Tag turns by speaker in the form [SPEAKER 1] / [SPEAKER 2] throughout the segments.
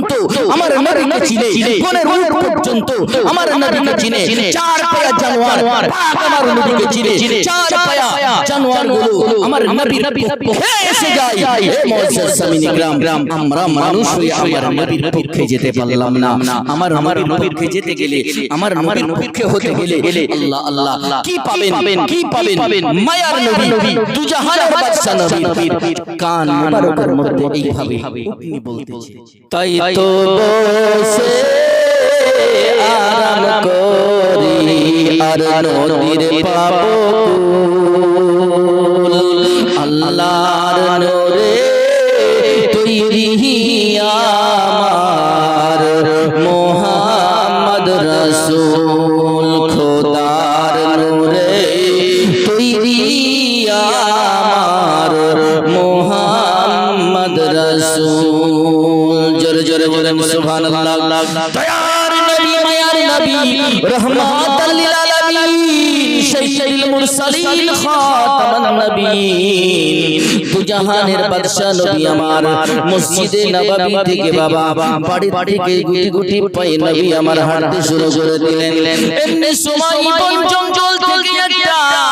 [SPEAKER 1] পর্যন্ত আমার নবীকে চিনে কোনের রূপ পর্যন্ত আমার নবীকে চিনে চার পায়া জানোয়ার আমার নবীকে চিনে চার পায়া জানোয়ারগুলো আমার নবীর পক্ষে এসে যায়। হে মুআজ্জাজ সামিন ইকরাম আমরা মানুষ হয়ে আমার নবীর পক্ষে যেতে পারলাম না। আমার আমার নবীর পক্ষে যেতে গেলে আমার নবীর পক্ষে হতে গেলে আল্লাহ আল্লাহ কি পাবেন কি পাবেন মায়ার নবী দুজাহানের বাদশা নবী কান মুবারকের মধ্যে এইভাবে আপনি বলতেছে তাই তো বসে আরাম করি আর নদীর পাবো বলেন সুবহানাল্লাহ দয়ার নবী মায়ার নবী রহমাতাল লিল আলামিন সাইয়্যিদুল মুরসালিন খাতামান নবীন দুজাহানের বাদশা নবী আমার মসজিদে নববী থেকে বাবা বাড়ি থেকে গুটি গুটি পায়ে নবী আমার হাঁটতে শুরু করে দিলেন এমনি সময় বন জঙ্গল থেকে একটা একটা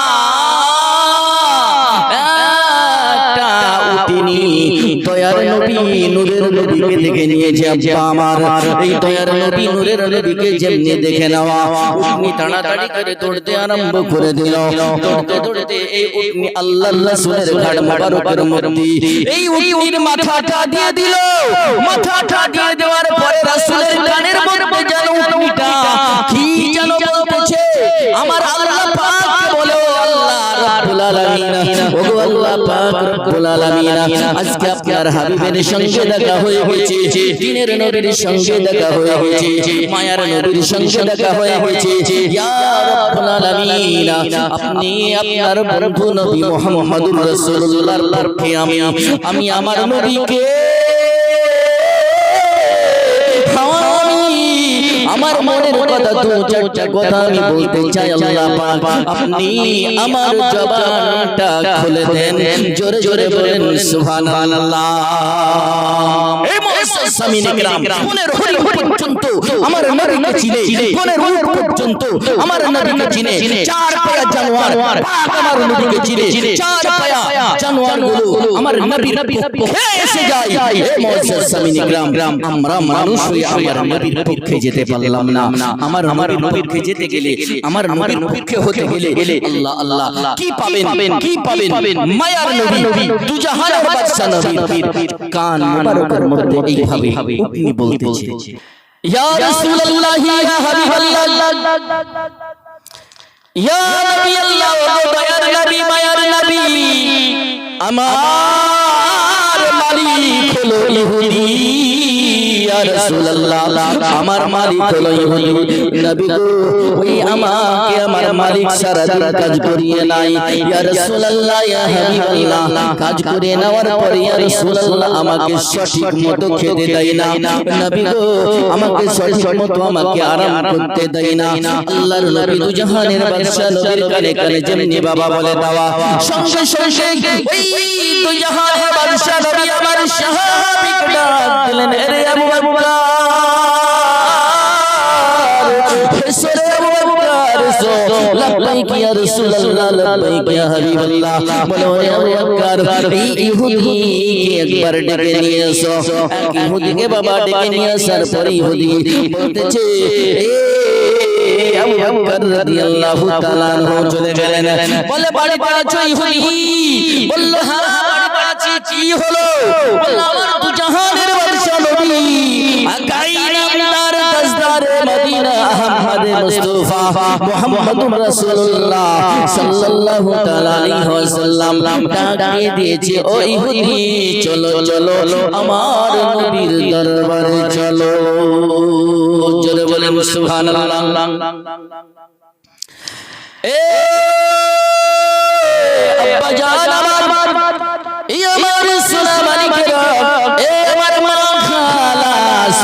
[SPEAKER 1] নিয়েছে আব্বা আমার, এই দয়ার নবী, নূরের নবীকে যেমনি দেখে নেওয়া, উটনি তাড়াতাড়ি করে দৌড়তে আরম্ভ করে দিল। দৌড়তে দৌড়তে এই উটনি আল্লাহ রাসূলের ঘাট মোবারকের মধ্যে এই উটনির মাথাটা দিয়ে দিল। মাথাটা দিয়ে দেওয়ার পরে রাসূলের কানের মধ্যে যেন উটনিটা কি যেন বলতেছে, আমার আল্লাহ আপনি আপনার বন্ধু নবী মুহাম্মদুর আমি আমার নবীকে আমার মনের কথা তো চারটা কথা আমি বলতে চাই আল্লাহ পাক। আপনি আমার জবানটা খুলে দেন। জোরে জোরে বলেন সুবহানাল্লাহ। মুআজ্জাজ সামিন ইকরাম কোনের পর্যন্ত আমার নবীকে চিনে কোনের রূপ পর্যন্ত আমার নবীকে চিনে। চার পায়া জানোয়ার পাক আমার নবীকে চিনে। চার পায়া জানোয়ারগুলো আমার নবীর পক্ষে। এসে যায় হে মুআজ্জাজ সামিন ইকরাম আমরা মানুষ হয়ে আমার নবীর পক্ষে যেতে পারলাম না। আমার আমার নবীর পক্ষে যেতে গেলে আমার নবীর পক্ষে হতে গেলে আল্লাহ আল্লাহ কি পাবেন কি পাবেন মায়ার নবী দুজাহানের বাদশা নবী কান মুবারকের মধ্যে এইভাবে আপনি বলতেছে ইয়া রাসূলুল্লাহ ইয়া হাবিবাল্লাহ। ইয়া নবী আল্লাহ দয়ার নবী মায়ার নবী। আমার মালিক হলো রাসূলুল্লাহ আমার মালিক হলো ইহুদি। নবী গো ওই আমাকে আমার মালিক সারা দিন কাজ করিয়ে নাই। ইয়া রাসূলুল্লাহ ইয়া হাবিবাল্লাহ কাজ করে নেওয়ার পরে ইয়া রাসূলুল্লাহ আমাকে সঠিক মতো খেতে দেয় না। নবী গো আমাকে সঠিক মতো আমাকে আরাম করতে দেয় না। আল্লাহর নবী দুজাহানের বাদশা নবীর কানে কানে যেমনি বাবা বলে দেওয়া। সঙ্গে সঙ্গে ওই দুজাহানের বাদশা নবী আমার সাহাবীকে ডাক দিলেন। আরে আবু বকর লব্বাইক ইয়া রাসূলুল্লাহ লব্বাইক ইয়া হাবিবাল্লাহ বলো রে আবু বকর এই ইহুদিকে একবার ডেকে নিয়ে এসো এক ইহুদিকে বাবা ডেকে নিয়ে আসার পরে ইহুদি বলতেছে এ আবু বকর রাদিয়াল্লাহু তাআলা আনহু চলে গেলেন বলে বাড়ি পাড়াছো ইহুদি বলল হ্যাঁ বাড়ি পাড়াচ্ছি কি হলো বলল আমার দু জাহানের বাদশা নবী আকাই নামদার তাজদারে মদিনা আহমদ মুস্তাফা মুহাম্মদুর রাসূলুল্লাহ সাল্লাল্লাহু তাআলা আলাইহি ওয়াসাল্লাম ডাকে দিয়েছে, ও ইহুদি, চলো চলো আমার নবীর দরবারে চলো। জোরে বলেন সুবহানাল্লাহ। এ আব্বা জান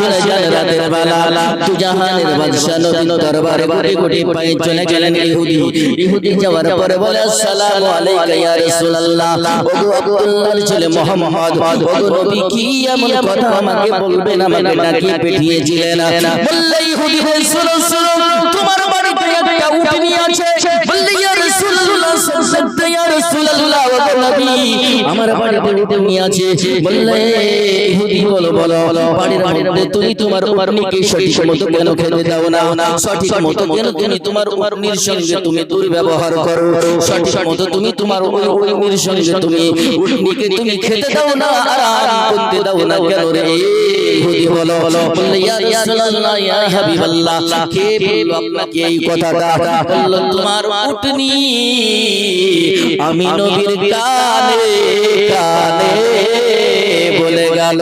[SPEAKER 1] সোনা জানরা রাতের বেলা, তু জাহানের বাদশা নবীর দরবারে কোটি কোটি পায়ে চলে গেলেন ইহুদি। ইহুদি যাওয়ার পরে বলে, আসসালামু আলাইকা ইয়া রাসূলুল্লাহ। ওগো আব্দুল্লাহর ছেলে মুহাম্মদ, ওগো নবী কি এমন কথা আমাকে বলবেন? আমাকে ডাকি পাঠিয়েছিলেন। বললে, ইহুদি রে শুনো শুনো তোমার বাড়িতে একটা উটনি আছে। বললে, ইয়া রাসূলুল্লাহ সাল্লাল্লাহু ইয়া রাসূলুল্লাহ, ওগো আমার বাড়িতে উটনি আছে বললে ইহুদি বলো বলো বাড়ির মধ্যে তুমি তোমার উটনিকে সঠিক মতো কেন খেতে দাও না সঠিক মতো কেন তুমি তোমার উটনির সঙ্গে তুমি দুর্ব্যবহার করো সঠিক মতো তুমি তোমার উটনির সঙ্গে তুমি উটনিকে তুমি খেতে দাও না আরাম করতে দাও না কেন রে ইহুদি বলো বললে ইয়া রাসূলুল্লাহ ইয়া হাবিবাল্লাহ কে বলল আপনাকে এই কথাটা বলল তোমার উটনি আমি নবীর কানে কানে বলে গেল।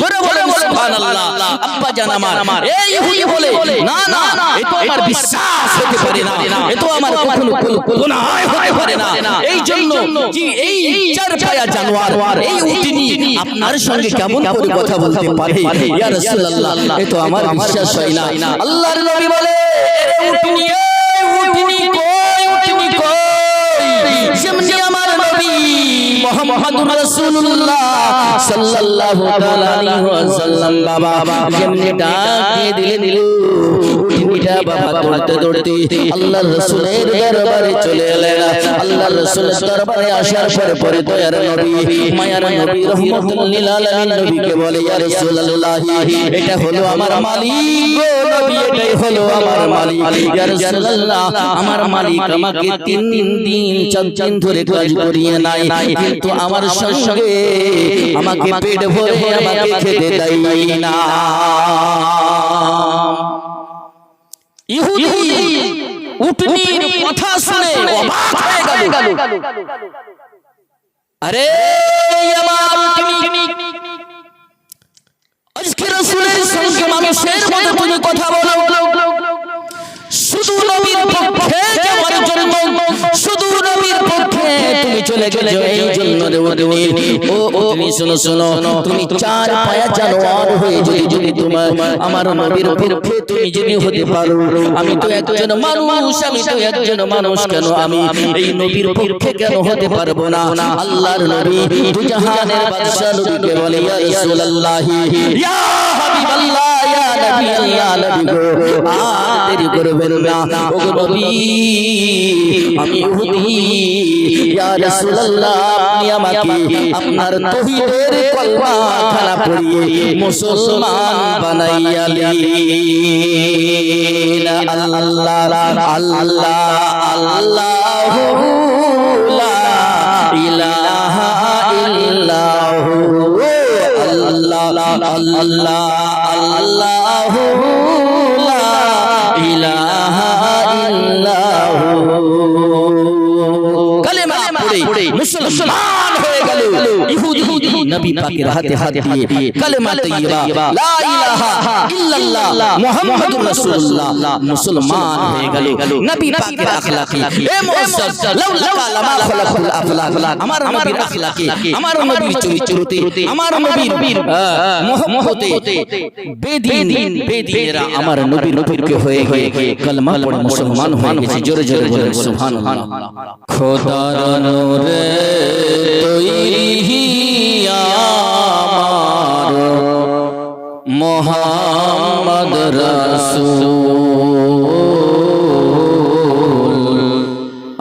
[SPEAKER 1] জোরে বলে সুবহানাল্লাহ। আব্বা জান আমার এই ইহুদি বলে না না এ তো আমার বিশ্বাস হতে পারে না এ তো আমার কখনো গুনাহ হতে পারে না। এই জন্য এই চার পায়া জানোয়ার এই উটনি আপনার সঙ্গে কেমন করে কথা বলতে পারে? ইয়া রাসূলুল্লাহ এ তো আমার বিশ্বাস হয় না। আল্লাহর নবী বলে এ উটনি এ উটনি কই উটনি মুহাম্মদুর রাসূলুল্লাহ সাল্লাল্লাহু আলাইহি ওয়াসাল্লাম বাবা যেমনি ডাক দিয়ে দিলেন উটনিটা বাবা আল্লাহর রাসূলের দরবারে চলে এলেন। আল্লাহর রাসূলের দরবারে আসার পরে পরে দয়ার নবী। মায়ার নবী রহমাতুল লিল আলামিন নবীকে বলে ইয়া রাসূলুল্লাহ এটা হলো আমার মালিক গো নবী এটাই হলো আমার মালিক ইয়া রাসূলুল্লাহ আমার মালিক আমাকে তিন দিন চার দিন ধরে কাজ করিয়ে নাই। কিন্তু আমার সঙ্গে আমাকে পেট ভরে আমাকে খেতে দেয় না। ইহুদি উটনির কথা শুনে অবাক হয়ে গেল। আরে আমার উটনি। আজকে রাসূলের সঙ্গে মানুষের মতো তুমি কথা বলো। শুধু নবীর পক্ষে যাওয়ার জন্য শুধু নবীর পক্ষে তুমি চলে গেছো এই জন্য উটনি ও উটনি শোনো শোনো তুমি চার পায়া জানোয়ার হয়ে যদি যদি তোমার আমার নবীর পক্ষে তুমি যদি হতে পারো আমি তো একজন মানুষ আমি তো একজন মানুষ কেন? আমি এই নবীর পক্ষে কেন হতে পারব না? আল্লাহর নবী দুজাহানের বাদশা নবীকে বলে ইয়া রাসূলুল্লাহ ইয়া নবী ইয়া নবী গো। আর দেরি করবেন না ওগো নবী আমি ইহুদি ইয়া রাসূলুল্লাহ আপনি আমাকে আপনার তৌহিদের কলমা খানা পড়িয়ে মুসলমান বানাইয়া দিন আল্লাহ আল্লাহ আল্লাহ লা ইলাহা ইল্লাহু। মুসলমান নবী পাকের হাতে হাত দিয়ে কালেমা তাইয়্যিবা লা ইলাহা ইল্লাল্লাহ মুহাম্মাদুর রাসূলুল্লাহ মুসলমান হয়ে গেল নবী পাকের আখলাকি এ মুআজ্জাজ লাউলা লামা খলাকুল আখলাক আমার নবীর আখলাকি আমার নবীর চরিত্রতে আমার নবীর মোহব্বতে বেদিন বেদিনেরা আমার নবী নবীকে হয়ে হয়ে কলমা পড়ে মুসলমান হয়ে গেছে জোরে জোরে বলে সুবহানাল্লাহ। খোদার নূরে তৈরি আমার মোহাম্মদ রাসূল।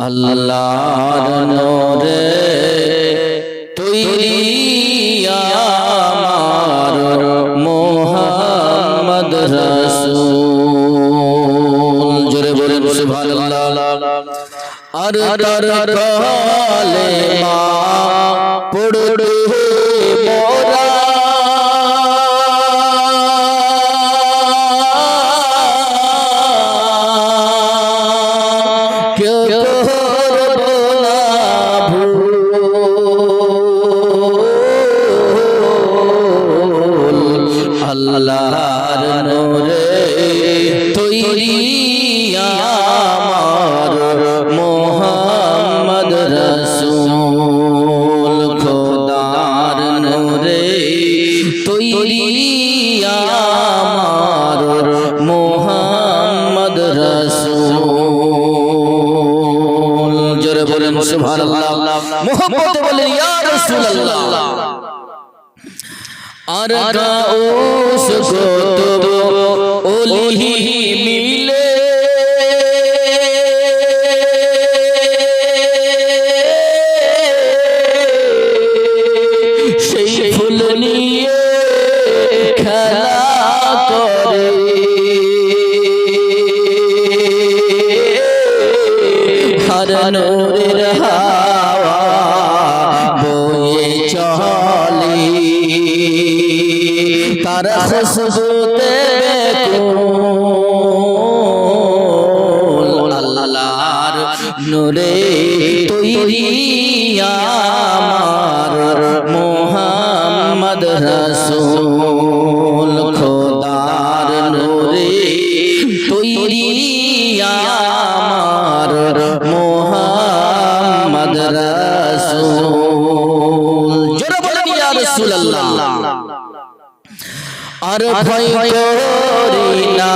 [SPEAKER 1] আল্লাহর নূরে তৈরি আমার মোহাম্মদ রাসূল। জোরে বলে সুবহানাল্লাহ। আর তার কালে আর গাউস নূরে তৈরি আমার মোহাম্মদ রাসূল, খোদার নূরে তৈরি আমার মোহাম্মদ রাসূল। জোরে বলেন ইয়া রাসূলুল্লাহ। আর ভয় করি না।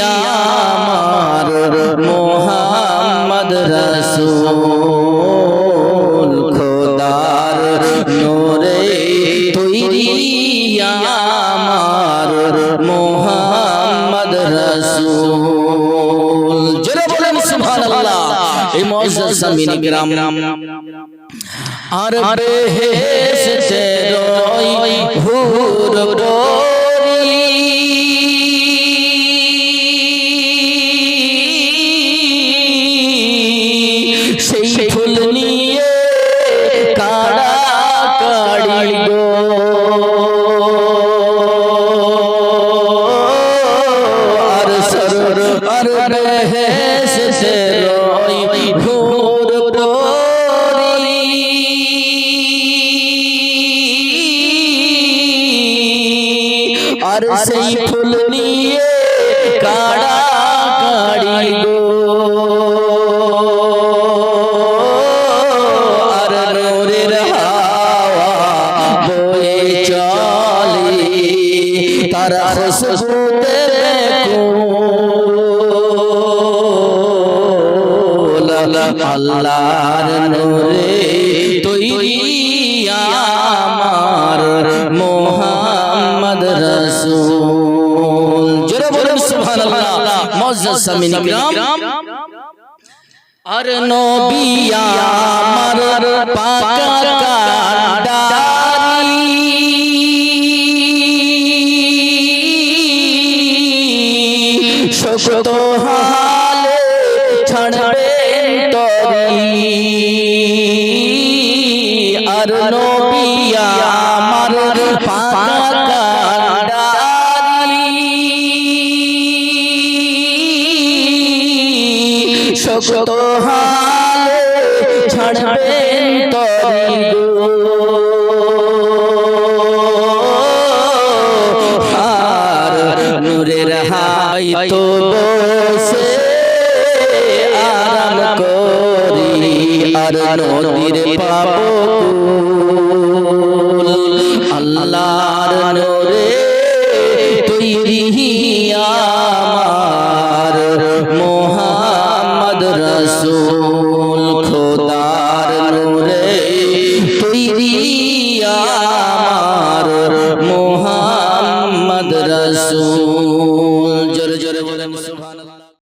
[SPEAKER 1] আমার মোহাম্মদ রাসূল, খোদার নূরে তৈরি আমার মোহাম্মদ রাসূল। জোরে বলেন সুবহানাল্লাহ, এই মুআজ্জাজ সামিন গ্রাম আর বেহেশতে রই হুর সেই আর সেই ফুল নিয়ে কাড়া কাড়ি গো। আর নূরের হাওয়া বয়ে চলে তার খুশবুতে আল্লাহর নূরে তৈরি মুজাসামিন ইকরাম আর নবী আমার পাকা কান্ডারি শত হালে ছাড়বে তরি আর নবী শক্ত হালে ছাড়বেন আর নূরের হাই আর নদীর পাবো